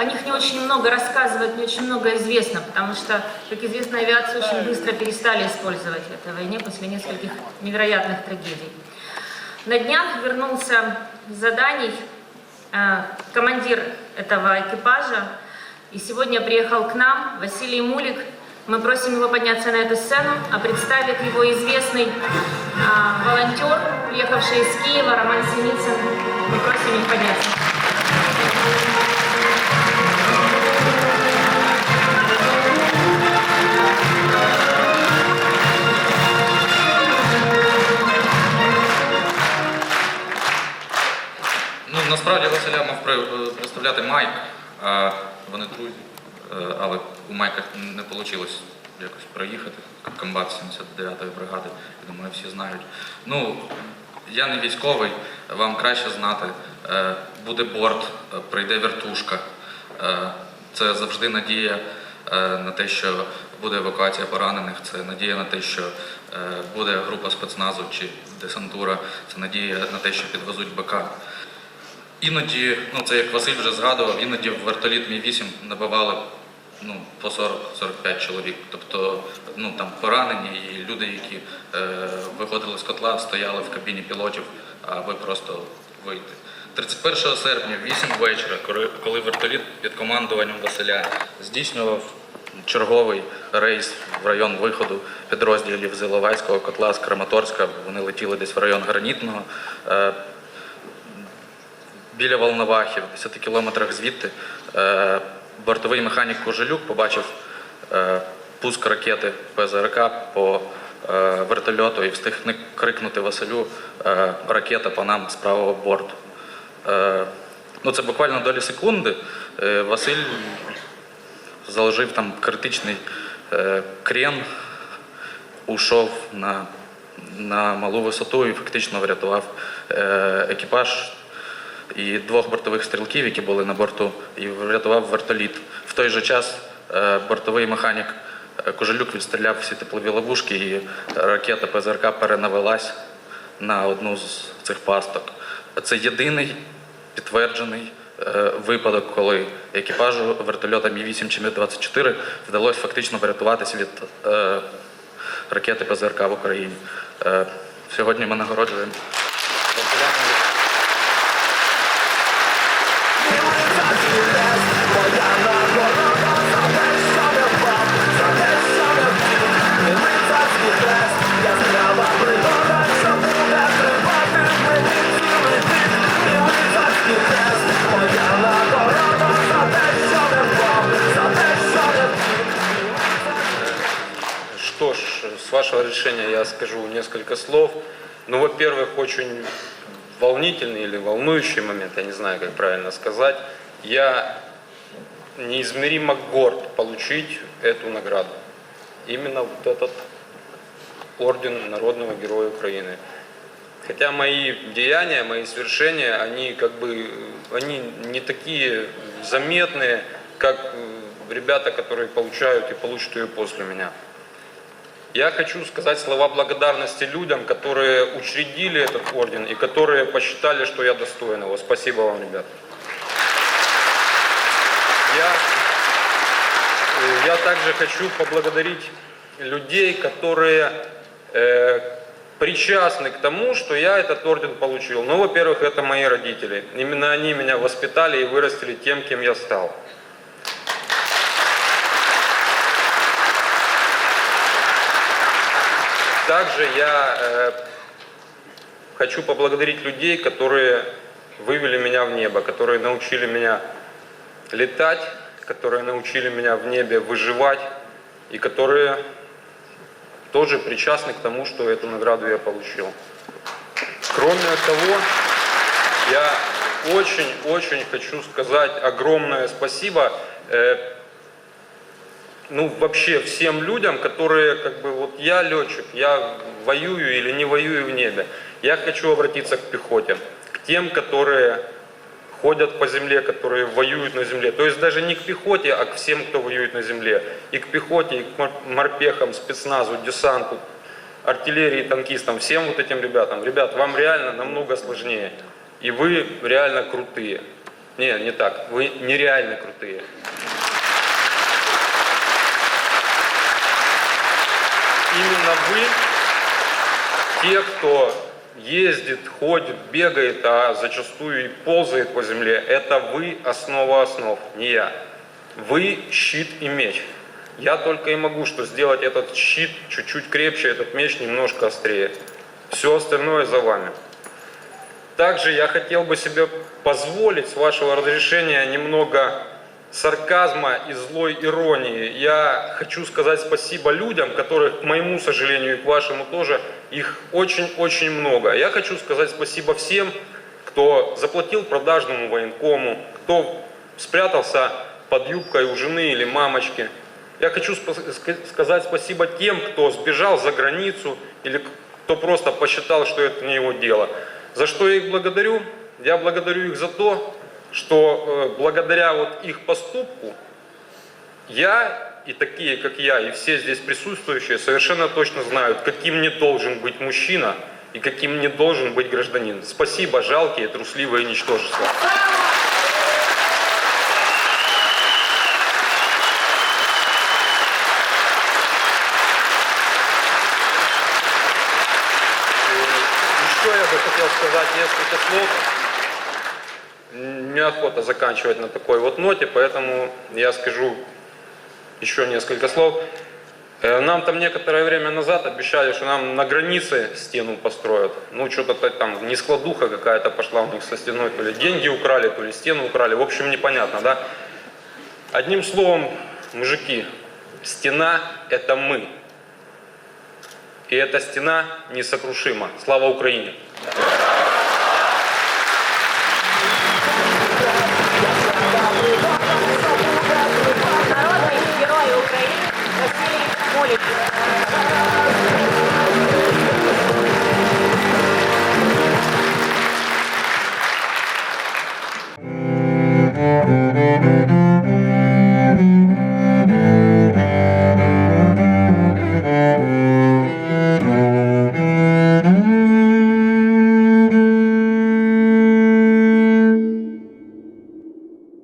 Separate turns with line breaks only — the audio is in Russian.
о них не очень много рассказывают, не очень много известно, потому что, как известно, авиацию очень быстро перестали использовать в этой войне после нескольких невероятных трагедий. На днях вернулся с заданий э, командир этого экипажа, и сегодня приехал к нам Василий Мулик. Мы просим его подняться на эту сцену, а представит его известный э, волонтер, приехавший из Киева, Роман Синицын. Мы просим их подняться.
Ну, насправді Василя мав е, представляти Майк, а вони друзі, Е, але у Майка не вийшло якось проїхати. Комбат 79-ї бригади, я думаю, всі знають. Ну, я не військовий, вам краще знати. Е, Буде борт, прийде вертушка. Це завжди надія на те, що буде евакуація поранених, це надія на те, що буде група спецназу чи десантура, це надія на те, що підвезуть БК. Іноді, ну це як Василь вже згадував, іноді в вертоліт Мі-8 набивали ну, по 40-45 чоловік. Тобто ну, там поранені і люди, які е, виходили з котла, стояли в кабіні пілотів, аби просто вийти. 31 серпня, в 8 вечора, коли вертоліт під командуванням Василя здійснював черговий рейс в район виходу підрозділів з Іловайського котла з Краматорська, вони летіли десь в район Гранітного. Е, біля Волновахи, в 10 кілометрах звідти, е, бортовий механік Кожелюк побачив е, пуск ракети ПЗРК по е, вертольоту і встиг крикнути Василю ракета по нам з правого борту. Ну, це буквально долі секунди. Василь заложив там критичний крен, ушов на, на малу висоту і фактично врятував екіпаж і двох бортових стрілків, які були на борту, і врятував вертоліт. В той же час е, бортовий механік е, Кожелюк відстріляв всі теплові ловушки, і ракета ПЗРК перенавелась на одну з цих пасток. Це єдиний підтверджений е, випадок, коли екіпажу вертольота Мі-8 чи Мі-24 вдалося фактично врятуватися від е, ракети ПЗРК в Україні. Е, Сьогодні ми нагороджуємо.
Решения я скажу несколько слов. Ну, во-первых, очень волнительный или волнующий момент, я не знаю, как правильно сказать. Я неизмеримо горд получить эту награду. Именно вот этот орден Народного Героя Украины. Хотя мои деяния, мои свершения, они как бы, они не такие заметные, как ребята, которые получают и получат ее после меня. Я хочу сказать слова благодарности людям, которые учредили этот орден и которые посчитали, что я достоин его. Спасибо вам, ребят. Я, я также хочу поблагодарить людей, которые э, причастны к тому, что я этот орден получил. Ну, во-первых, это мои родители. Именно они меня воспитали и вырастили тем, кем я стал. Также я э, хочу поблагодарить людей, которые вывели меня в небо, которые научили меня летать, которые научили меня в небе выживать и которые тоже причастны к тому, что эту награду я получил. Кроме того, я очень-очень хочу сказать огромное спасибо э, ну, вообще всем людям, которые, как бы, вот я летчик, я воюю или не воюю в небе. Я хочу обратиться к пехоте, к тем, которые ходят по земле, которые воюют на земле. То есть даже не к пехоте, а к всем, кто воюет на земле. И к пехоте, и к мор- морпехам, спецназу, десанту, артиллерии, танкистам, всем вот этим ребятам. Ребят, вам реально намного сложнее. И вы реально крутые. Не, не так. Вы нереально крутые. Именно вы, те, кто ездит, ходит, бегает, а зачастую и ползает по земле, это вы основа основ, не я. Вы щит и меч. Я только и могу что сделать этот щит чуть-чуть крепче, этот меч немножко острее. Все остальное за вами. Также я хотел бы себе позволить, с вашего разрешения, немного сарказма и злой иронии. Я хочу сказать спасибо людям, которых, к моему сожалению, и к вашему тоже, их очень-очень много. Я хочу сказать спасибо всем, кто заплатил продажному военкому, кто спрятался под юбкой у жены или мамочки. Я хочу ска- сказать спасибо тем, кто сбежал за границу или кто просто посчитал, что это не его дело. За что я их благодарю? Я благодарю их за то, что э, благодаря вот их поступку я и такие, как я, и все здесь присутствующие совершенно точно знают, каким не должен быть мужчина и каким не должен быть гражданин. Спасибо, жалкие, трусливые ничтожества. Еще я бы хотел сказать несколько слов. Неохота заканчивать на такой вот ноте, поэтому я скажу еще несколько слов. Э, Нам там некоторое время назад обещали, что нам на границе стену построят. Ну, что-то там не складуха какая-то пошла у них со стеной. То ли деньги украли, то ли стену украли. В общем, непонятно, да? Одним словом, мужики, стена – это мы. И эта стена несокрушима. Слава Украине!